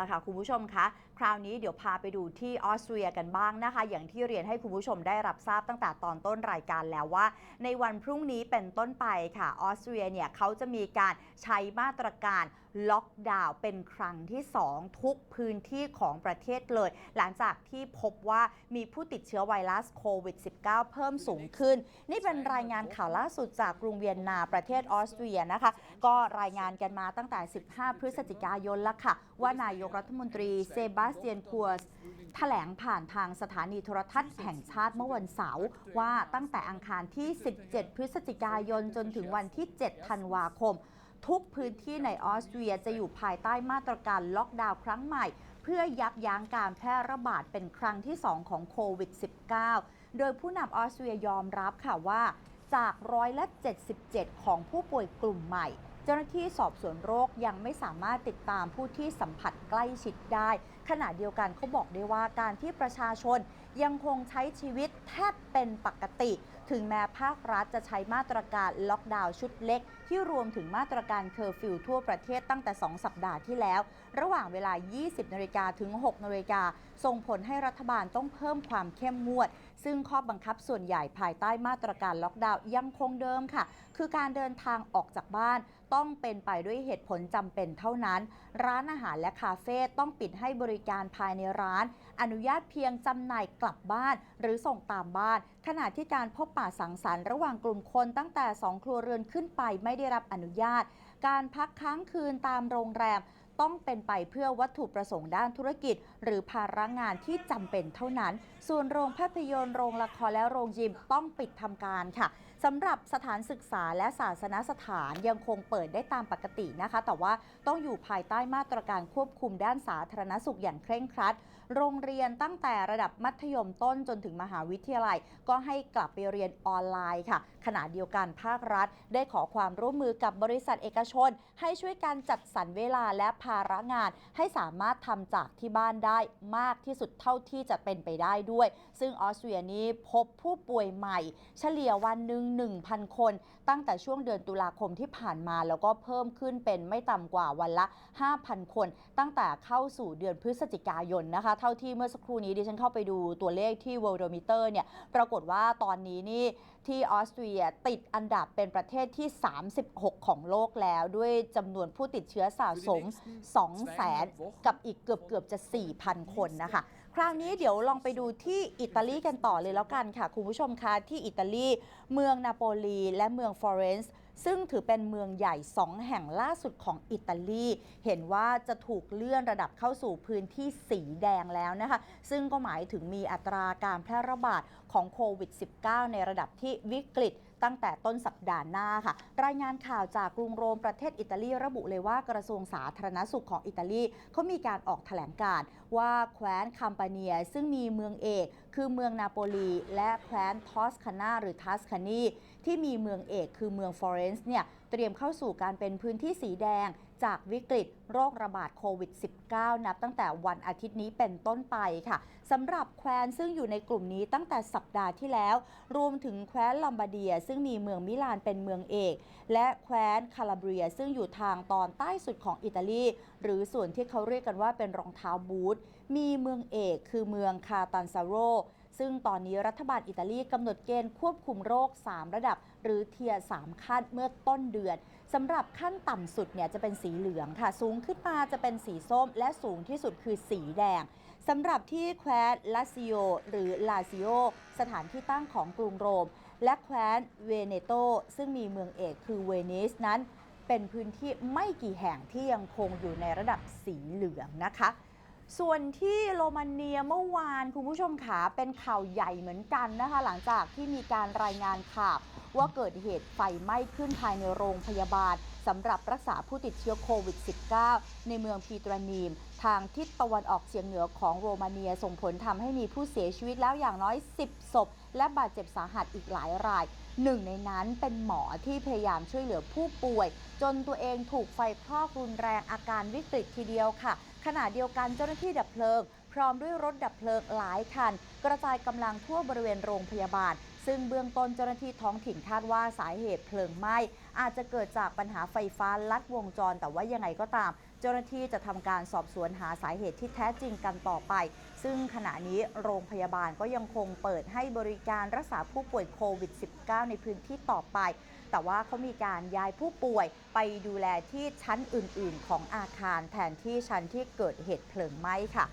ละค่ะคุณผู้ชมคะ คราวนี้เดี๋ยวพาไปดูที่ออสเตรียกันบ้างนะคะ อย่างที่เรียนให้คุณผู้ชมได้รับทราบตั้งแต่ตอนต้นรายการแล้วว่า ในวันพรุ่งนี้เป็นต้นไปค่ะออสเตรียเนี่ยเขาจะมีการใช้มาตรการล็อกดาวน์เป็นครั้งที่ 2 ทุกพื้นที่ของประเทศเลย หลังจากที่พบว่ามีผู้ติดเชื้อไวรัสโควิด -19 เพิ่มสูงขึ้น นี่เป็นรายงานข่าวล่าสุดจากกรุงเวียนนาประเทศออสเตรียนะคะ ก็รายงานกันมาตั้งแต่ 15 พฤศจิกายนแล้วค่ะ ว่านายกรัฐมนตรีเซบาสเตียนคัวสแถลงผ่านทางสถานีโทรทัศน์แห่งชาติเมื่อวันเสาร์ว่าตั้งแต่อังคารที่ 17 พฤศจิกายนจนถึงวันที่ 7 ธันวาคม ทุกพื้นที่ในออสเตรียจะอยู่ภายใต้มาตรการล็อกดาวน์ครั้งใหม่ เพื่อยับยั้งการแพร่ระบาดเป็นครั้งที่ 2 ของโควิด -19 โดยผู้นำออสเตรียยอมรับค่ะว่าจากร้อยละ77 ของผู้ป่วยกลุ่มใหม่ จ้าหน้าที่สอบสวนโรคยังไม่สามารถติดตามผู้ที่สัมผัสใกล้ชิดได้ ขณะเดียวกันเขาบอกได้ว่าการที่ประชาชนยังคงใช้ชีวิตแทบเป็นปกติ ถึงแม้ภาครัฐจะใช้มาตรการล็อกดาวน์ชุดเล็ก ที่รวมถึงมาตรการเคอร์ฟิวทั่วประเทศตั้งแต่ 2 สัปดาห์ที่แล้ว ระหว่างเวลา 20นาฬิกาถึง 6นาฬิกาส่งผลให้รัฐบาลต้องเพิ่มความเข้มงวด ซึ่งข้อบังคับส่วนใหญ่ภายใต้มาตรการล็อกดาวน์ยังคงเดิมค่ะ คือการเดินทางออกจากบ้าน ต้องเป็นไปด้วยเหตุผลจำเป็นเท่านั้น ร้านอาหารและคาเฟ่ต้องปิดให้บริการภายในร้าน อนุญาตเพียงจำหน่ายกลับบ้าน หรือส่งตามบ้าน ขณะที่การพบปะสังสรรค์ระหว่างกลุ่มคนตั้งแต่ 2 ครัวเรือนขึ้นไปไม่ได้รับอนุญาต การพักค้างคืนตามโรงแรมต้องเป็นไปเพื่อวัตถุประสงค์ด้านธุรกิจ หรือภาระงานที่จำเป็นเท่านั้น ส่วนโรงภาพยนตร์โรงละครและโรงยิมต้องปิดทำการค่ะ สำหรับสถานศึกษาและศาสนสถานยังคงเปิดได้ตามปกตินะคะ แต่ว่าต้องอยู่ภายใต้มาตรการควบคุมด้านสาธารณสุขอย่างเคร่งครัด โรงเรียนตั้งแต่ระดับมัธยมต้นจนถึงมหาวิทยาลัย ก็ให้กลับไปเรียนออนไลน์ค่ะ ขณะเดียวกันภาครัฐ ได้ขอความร่วมมือกับบริษัทเอกชน ให้ช่วยการจัดสรรเวลาและภาระงาน ให้สามารถทำจากที่บ้านได้มากที่สุดเท่าที่จะเป็นไปได้ด้วย ซึ่งออสเตรียนี้พบผู้ป่วยใหม่ เฉลี่ยวันหนึ่ง1,000 คน ตั้งแต่ช่วงเดือนตุลาคมที่ผ่านมา แล้วก็เพิ่มขึ้นเป็นไม่ต่ำกว่าวันละ 5,000 คน ตั้งแต่เข้าสู่เดือนพฤศจิกายนนะคะ เท่าที่เมื่อสักครู่นี้ดิฉันเข้าไปดูตัวเลขที่ Worldometer เนี่ยปรากฏว่าตอนนี้นี่ที่ออสเตรียติดอันดับเป็นประเทศที่ 36 ของโลกแล้ว ด้วยจำนวนผู้ติดเชื้อสะสม2แสนกับอีกเกือบเกือบๆจะ 4,000 คนนะคะ คราวนี้เดี๋ยวลองไปดูที่อิตาลีกันต่อเลยแล้วกันค่ะ คุณผู้ชมคะที่อิตาลี เมืองนาโปลีและเมืองฟลอเรนซ์ซึ่งถือเป็นเมืองใหญ่ 2 แห่งล่าสุดของอิตาลี เห็นว่าจะถูกเลื่อนระดับเข้าสู่พื้นที่สีแดงแล้วนะคะ ซึ่งก็หมายถึงมีอัตราการแพร่ระบาดของโควิด -19 ในระดับที่วิกฤต ตั้งแต่ต้นสัปดาห์หน้าค่ะ รายงานข่าวจากกรุงโรมประเทศอิตาลีระบุเลยว่ากระทรวงสาธารณสุขของอิตาลีเขามีการออกแถลงการ์ว่าแคว้นคัมปาเนียซึ่งมีเมืองเอก คือเมืองนาโปลี และแคว้นทอสคานาหรือทัสคานีที่มีเมืองเอกคือเมืองฟลอเรนซ์เนี่ยเตรียมเข้าสู่การเป็นพื้นที่สีแดงจากวิกฤต โรคระบาดโควิด -19 นับตั้งแต่วันอาทิตย์นี้เป็นต้นไปค่ะสำหรับแคว้นซึ่งอยู่ในกลุ่มนี้ตั้งแต่สัปดาห์ที่แล้ว รวมถึงแคว้นลอมบารเดีย ซึ่งมีเมืองมิลานเป็นเมืองเอก และแคว้นคาลาเบรีย ซึ่งอยู่ทางตอนใต้สุดของอิตาลี หรือส่วนที่เขาเรียกกันว่าเป็นรองเท้าบูทมีเมืองเอก คือเมืองคาตันซาโรซึ่งตอนนี้รัฐบาลอิตาลีกำหนดเกณฑ์ควบคุมโรค 3 ระดับ หรือเทียร์3ขั้นเมื่อต้นเดือนสำหรับขั้นต่ำสุดเนี่ยจะเป็นสีเหลืองค่ะสูงขึ้นมาจะเป็นสีส้ม และสูงที่สุดคือสีแดงสำหรับที่แคว้นลาซิโอหรือลาซิโอสถานที่ตั้งของกรุงโรม และแคว้นเวเนโตซึ่งมีเมืองเอกคือเวนิสนั้น เป็นพื้นที่ไม่กี่แห่งที่ยังคงอยู่ในระดับสีเหลืองนะคะ ส่วนที่โรมาเนียเมื่อวานคุณผู้ชมขาเป็นข่าวใหญ่เหมือนกันนะคะ หลังจากที่มีการรายงานข่าวว่าเกิดเหตุไฟไหม้ขึ้นภายในโรงพยาบาลสำหรับรักษาผู้ติดเชื้อโควิด -19 ในเมืองพีตรานีม ทางทิศตะวันออกเฉียงเหนือของโรมาเนียส่งผลทำให้มีผู้เสียชีวิตแล้วอย่างน้อย 10 ศพ และบาดเจ็บสาหัสอีกหลายรายหนึ่งในนั้นเป็นหมอที่พยายามช่วยเหลือผู้ป่วย จนตัวเองถูกไฟคลอกรุนแรงอาการวิกฤตทีเดียวค่ะขณะเดียวกันเจ้าหน้าที่ดับเพลิง พร้อมด้วยรถดับเพลิงหลายคัน กระจายกำลังทั่วบริเวณโรงพยาบาล ซึ่งเบื้องต้นเจ้าหน้าที่ท้องถิ่นคาดว่าสาเหตุเพลิงไหม้อาจจะเกิดจากปัญหาไฟฟ้าลัดวงจร แต่ว่ายังไงก็ตาม เจ้าหน้าที่จะทำการสอบสวนหาสาเหตุที่แท้จริงกันต่อไป ซึ่งขณะนี้โรงพยาบาลก็ยังคงเปิดให้บริการรักษาผู้ป่วยโควิด -19 ในพื้นที่ต่อไป แต่ว่าเขามีการย้ายผู้ป่วยไปดูแลที่ชั้นอื่น ๆ ของอาคารแทนที่ชั้นที่เกิดเหตุเพลิงไหม้ค่ะ